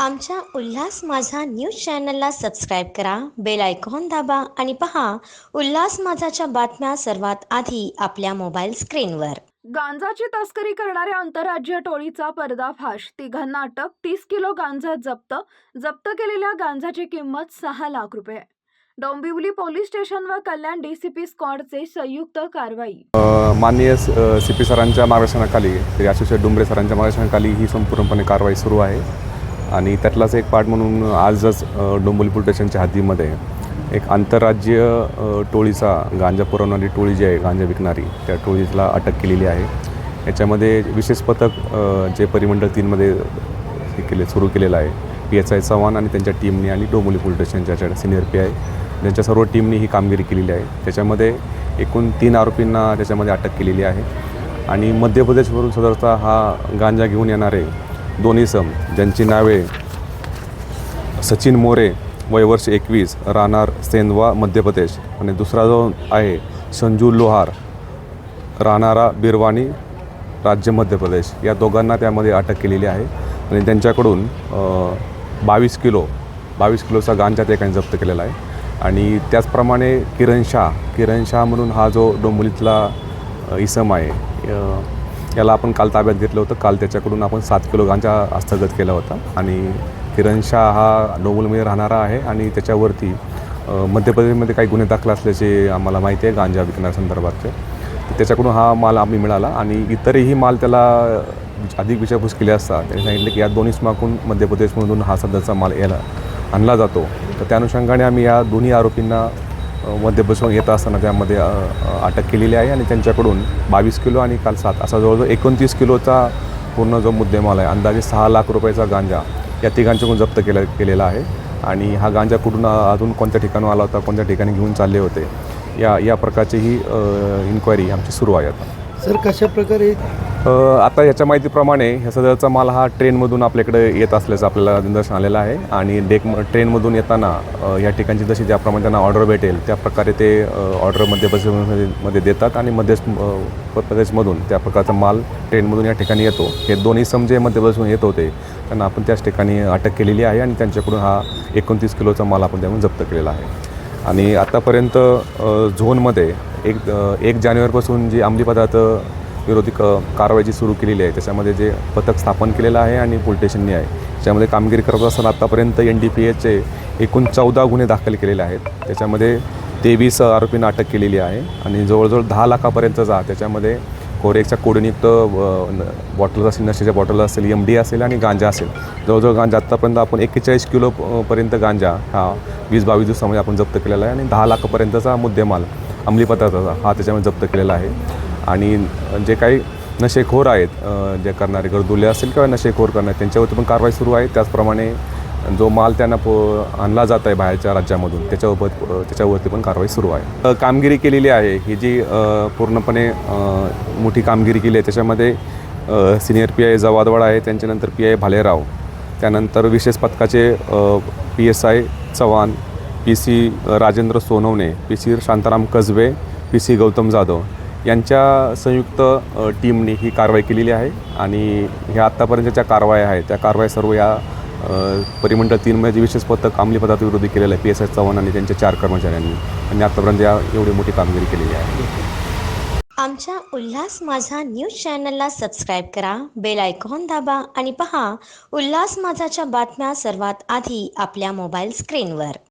आमच्या उल्हास माझा न्यूज चॅनलला सबस्क्राईब करा बेल आयकॉन दाबा आणि पहा उल्हास माझाच्या बातम्या सर्वात आधी आपल्या मोबाईल स्क्रीनवर. गांजाची तस्करी करणाऱ्या आंतरराज्य टोळीचा पर्दाफाश. तिघांना अटक तीस किलो गांजा जप्त. जप्त केलेल्या गांजाची किंमत सहा लाख रुपये. डोंबिवली पोलीस स्टेशन व कल्याण डीसीपी स्क्वॉडचे संयुक्त कारवाई. माननीय सी पी सरांच्या मार्गदर्शनाखाली श्री आशिष डुंबरे सरांच्या मार्गदर्शनाखाली ही संपूर्णपणे कारवाई सुरू आहे. आणि त्यातलाच एक पार्ट म्हणून आजच अ, डोंबिवली स्टेशनच्या हद्दीमध्ये एक आंतरराज्य टोळीचा गांजा पुरवणारी टोळी जी आहे गांजा विकणारी त्या टोळीला अटक केलेली आहे. याच्यामध्ये विशेष पथक जे परिमंडळ तीनमध्ये हे केले सुरू केलेलं आहे. पी एस आय चव्हाण आणि त्यांच्या टीमनी आणि डोंबोली पोलीस स्टेशनच्या सिनियर पी आय त्यांच्या सर्व टीमनी ही कामगिरी केलेली आहे. त्याच्यामध्ये एकूण तीन आरोपींना त्याच्यामध्ये अटक केलेली आहे. आणि मध्य प्रदेशवरून सदरचा हा गांजा घेऊन येणारे दोन्ही सम ज्यांची नावे सचिन मोरे वय वर्ष एकवीस राहणार सेंदवा मध्य प्रदेश. आणि दुसरा जो आहे संजू लोहार राहणारा बिरवाणी राज्य मध्य प्रदेश. या दोघांना त्यामध्ये अटक केलेली आहे. आणि त्यांच्याकडून बावीस किलो बावीस किलोचा गांजा त्या ठिकाणी जप्त केलेला आहे. आणि त्याचप्रमाणे किरण शाह किरण शाह म्हणून हा जो डोंबिवलीतला इसम आहे याला आपण काल ताब्यात घेतलं होतं. काल त्याच्याकडून आपण सात किलो गांजा हस्तगत केला होता. आणि किरण शाह हा डोंबिवलीमध्ये राहणारा आहे आणि त्याच्यावरती मध्य प्रदेशमध्ये काही गुन्हे दाखल असल्याचे आम्हाला माहिती आहे गांजा विकण्यासंदर्भातचे तर त्याच्याकडून हा माल आम्ही मिळाला आणि इतरही माल त्याला अधिक विचारपूस केली असता त्यांनी सांगितले की या दोन्ही स्माकून मध्य प्रदेशमधून हा सध्याचा माल याला आणला जातो. तर त्या अनुषंगाने आम्ही या दोन्ही आरोपींना मध्य बसून येत असताना त्यामध्ये अटक केलेली आहे आणि त्यांच्याकडून बावीस किलो आणि काल सात असा जवळजवळ एकोणतीस किलोचा पूर्ण जो मुद्देमाल आहे अंदाजे सहा लाख रुपयाचा गांजा या तिघांच्याकडून जप्त केला केलेला आहे. आणि हा गांजा कुठून अजून कोणत्या ठिकाणी आला होता कोणत्या ठिकाणी घेऊन चालले होते या या प्रकारची ही इन्क्वायरी आमची सुरू आहे आता. सर कशा प्रकारे आता याच्या माहितीप्रमाणे ह्या सदरचा माल हा ट्रेनमधून आपल्याकडे येत असल्याचं आपल्याला निदर्शन आलेलं आहे. आणि डेक ट्रेनमधून येताना या ठिकाणची जशी ज्याप्रमाणे त्यांना ऑर्डर भेटेल त्या प्रकारे ते ऑर्डर मध्य प्रदेशमध्ये मध्ये देतात आणि मध्य प्रदेशमधून त्या प्रकारचा माल ट्रेनमधून या ठिकाणी येतो. हे दोन्ही समजे मध्य प्रदेशमधून येत होते. त्यांना आपण त्याच ठिकाणी अटक केलेली आहे आणि त्यांच्याकडून हा एकोणतीस किलोचा माल आपण त्यामुळे जप्त केलेला आहे. आणि आत्तापर्यंत झोनमध्ये एक एक जानेवारीपासून जी अंमली पदार्थ विरोधी क कारवाई सुरू केलेली आहे त्याच्यामध्ये जे पथक स्थापन केलेलं आहे आणि पोलीस स्टेशननी आहे त्याच्यामध्ये कामगिरी करत असताना आत्तापर्यंत एन डी पी एचे एकूण चौदा गुन्हे दाखल केलेले आहेत. त्याच्यामध्ये तेवीस आरोपींना अटक केलेली आहे आणि जवळजवळ दहा लाखापर्यंतचा त्याच्यामध्ये कोरेकच्या कोडयुक्त बॉटल असेल नशेच्या बॉटल असेल एम डी असेल आणि गांजा असेल. जवळजवळ गांजा आत्तापर्यंत आपण एक्केचाळीस किलो पर्यंत गांजा हा वीस बावीस दिवसामध्ये आपण जप्त केलेला आहे आणि दहा लाखापर्यंतचा मुद्देमाल अंमली पदार्थाचा हा त्याच्यामध्ये जप्त केलेला आहे. आणि जे काही नशेखोर आहेत जे करणारे गरदुले असतील किंवा नशेखोर करणारे त्यांच्यावरती पण कारवाई सुरू आहे. त्याचप्रमाणे जो माल त्यांना पो आणला जात आहे बाहेरच्या राज्यामधून त्याच्यावर त्याच्यावरती पण कारवाई सुरू आहे. कामगिरी केलेली आहे. ही जी पूर्णपणे मोठी कामगिरी केली आहे त्याच्यामध्ये सिनियर पी आय जवादवाड आहे त्यांच्यानंतर पी आय भालेराव त्यानंतर विशेष पथकाचे P S I Chavan P C Rajendra Sonawane P C Shantaram Kasbe P C Gautam Jadhav यांच्या संयुक्त टीमने ही कारवाई केलेली आहे आणि ह्या आत्तापर्यंत ज्या कारवाया आहेत त्या कारवाया सर्व या परिमंडळ तीनमध्ये म्हणजे विशेष पथक अंमली पदार्थ विरोधी केलेलं आहे. पी एस एस चव्हाण आणि त्यांच्या चार कर्मचाऱ्यांनी. आणि आत्तापर्यंत या एवढी मोठी कामगिरी केलेली आहे. आमच्या उल्हास माझा न्यूज चॅनलला सबस्क्राईब करा बेल आयकॉन दाबा आणि पहा उल्हास माझाच्या बातम्या सर्वात आधी आपल्या मोबाईल स्क्रीनवर.